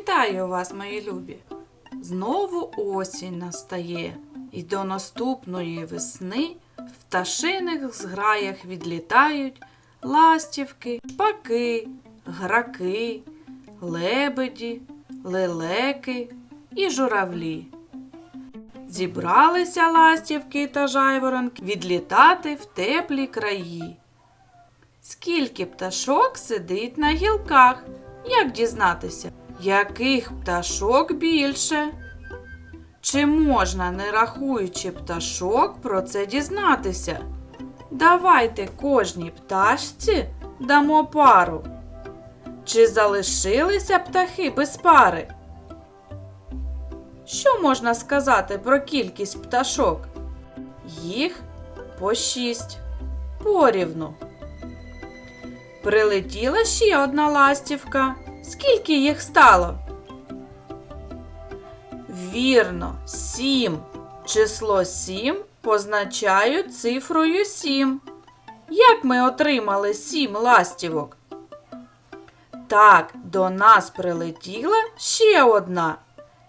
Вітаю вас, мої любі! Знову осінь настає, і до наступної весни в пташиних зграях відлітають ластівки, шпаки, граки, лебеді, лелеки і журавлі. Зібралися ластівки та жайворонки відлітати в теплі краї. Скільки пташок сидить на гілках? Як дізнатися, яких пташок більше? Чи можна, не рахуючи пташок, про це дізнатися? Давайте кожній пташці дамо пару. Чи залишилися птахи без пари? Що можна сказати про кількість пташок? Їх по шість. Порівну. Прилетіла ще одна ластівка. Скільки їх стало? Вірно, сім. Число сім позначаю цифрою сім. Як ми отримали сім ластівок? Так, до нас прилетіла ще одна.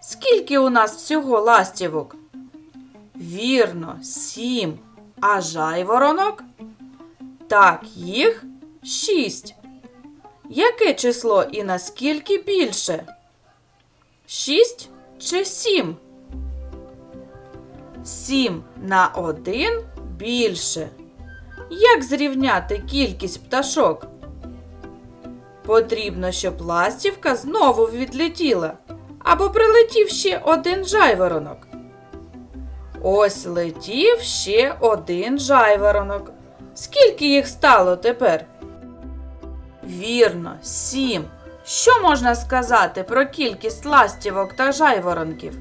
Скільки у нас всього ластівок? Вірно, сім. А жайворонок? Так, їх шість. Яке число і наскільки більше? Шість чи сім? Сім на один більше. Як зрівняти кількість пташок? Потрібно, щоб ластівка знову відлетіла або прилетів ще один жайворонок. Ось летів ще один жайворонок. Скільки їх стало тепер? Вірно, сім. Що можна сказати про кількість ластівок та жайворонків?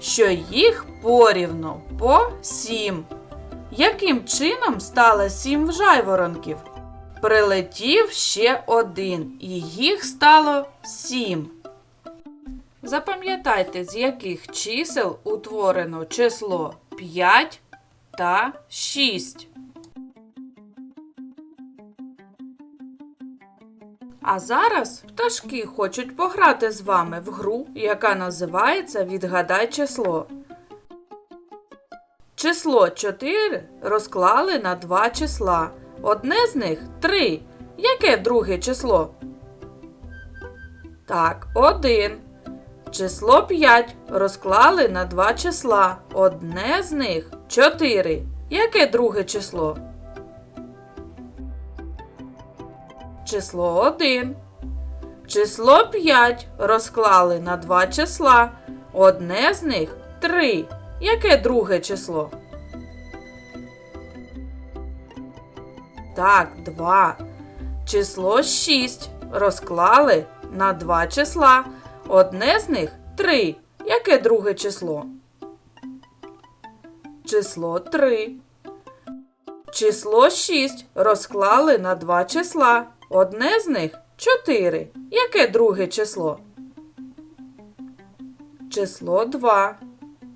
Що їх порівну по сім. Яким чином стало сім жайворонків? Прилетів ще один, і їх стало сім. Запам'ятайте, з яких чисел утворено число 5 та 6. А зараз пташки хочуть пограти з вами в гру, яка називається Відгадай число. Число 4 розклали на два числа. Одне з них 3. Яке друге число? Так, 1. Число 5 розклали на два числа. Одне з них 4. Яке друге число? Число 1. Число 5 розклали на два числа. Одне з них 3. Яке друге число? Так, 2. Число 6 розклали на два числа. Одне з них 3. Яке друге число? Число 3. Число 6 розклали на два числа. Одне з них 4. Яке друге число? Число 2.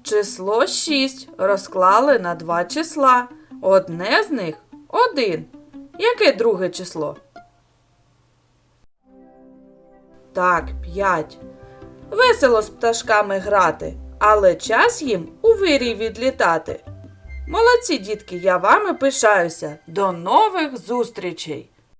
Число 6 розклали на два числа. Одне з них 1. Яке друге число? Так, 5. Весело з пташками грати, але час їм у вирій відлітати. Молодці, дітки, я вами пишаюся. До нових зустрічей!